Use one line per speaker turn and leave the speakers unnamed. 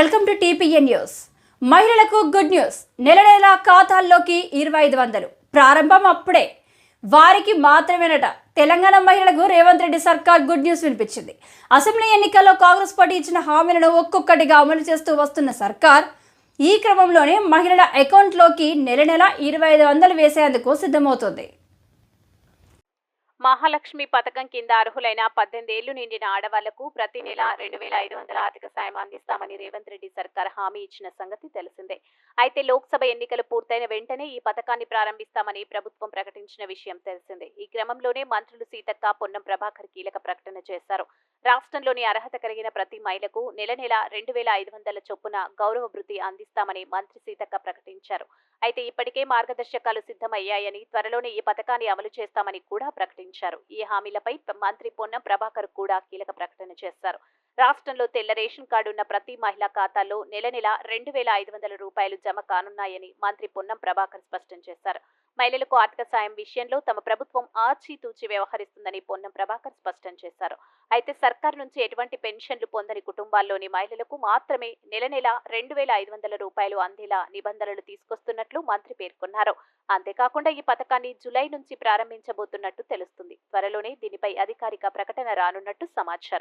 Welcome to TPN news. మహిళలకు good news. నెల నెల ఖాతాల్లోకి ఇరవై ఐదు వందలు. ప్రారంభం అప్పుడే. వారికి మాత్రమేనట. తెలంగాణ మహిళలకు రేవంత్ రెడ్డి సర్కార్ గుడ్ న్యూస్ వినిపించింది. అసెంబ్లీ ఎన్నికల్లో కాంగ్రెస్ పార్టీ ఇచ్చిన హామీలను ఒక్కొక్కటిగా అమలు చేస్తూ వస్తున్న సర్కార్ ఈ క్రమంలోనే మహిళల అకౌంట్లోకి నెల నెల ఇరవై ఐదు వందలు వేసేందుకు సిద్ధమవుతుంది.
మహాలక్ష్మి పథకం కింద అర్హులైన పద్దెనిమిది ఏళ్ళు నిండిన ఆడవాళ్ళకు ప్రతి నెల రెండు వేల ఐదు వందల ఆర్థిక సాయం అందిస్తామని రేవంత్ రెడ్డి సర్కార్ హామీ ఇచ్చిన సంగతి తెలిసిందే. అయితే లోక్సభ ఎన్నికలు పూర్తయిన వెంటనే ఈ పథకాన్ని ప్రారంభిస్తామని ప్రభుత్వం ప్రకటించిన విషయం తెలిసిందే. ఈ క్రమంలోనే మంత్రులు సీతక్క పొన్నం ప్రభాకర్ కీలక ప్రకటన చేశారు. రాష్ట్రంలోని అర్హత కలిగిన ప్రతి మహిళకు నెల నెల రెండు వేల ఐదు వందల చొప్పున గౌరవ వృద్ధి అందిస్తామని మంత్రి సీతక్క ప్రకటించారు. అయితే ఇప్పటికే మార్గదర్శకాలు సిద్ధమయ్యాయని త్వరలోనే ఈ పథకాన్ని అమలు చేస్తామని కూడా ప్రకటించారు. ప్రకటించారు. ఈ హామీలపై మంత్రి పొన్నం ప్రభాకర్ కూడా కీలక ప్రకటన చేశారు. రాష్ట్రంలో తెల్ల రేషన్ కార్డు ఉన్న ప్రతి మహిళా ఖాతాలో నెల నెల రెండు వేల ఐదు వందల రూపాయలు జమ కానున్నాయని మంత్రి పొన్నం ప్రభాకర్ స్పష్టం చేశారు. మహిళలకు ఆర్థిక సాయం విషయంలో తమ ప్రభుత్వం ఆచితూచి వ్యవహరిస్తుందని పొన్నం ప్రభాకర్ స్పష్టం చేశారు. అయితే సర్కార్ నుంచి ఎటువంటి పెన్షన్లు పొందని కుటుంబాల్లోని మహిళలకు మాత్రమే నెల నెల రెండు వేల ఐదు వందల రూపాయలు అందేలా నిబంధనలు తీసుకొస్తున్నట్లు మంత్రి పేర్కొన్నారు. అంతేకాకుండా ఈ పథకాన్ని జులై నుంచి ప్రారంభించబోతున్నట్టు తెలుస్తుంది. త్వరలోనే దీనిపై అధికారిక ప్రకటన రానున్నట్టు సమాచారం.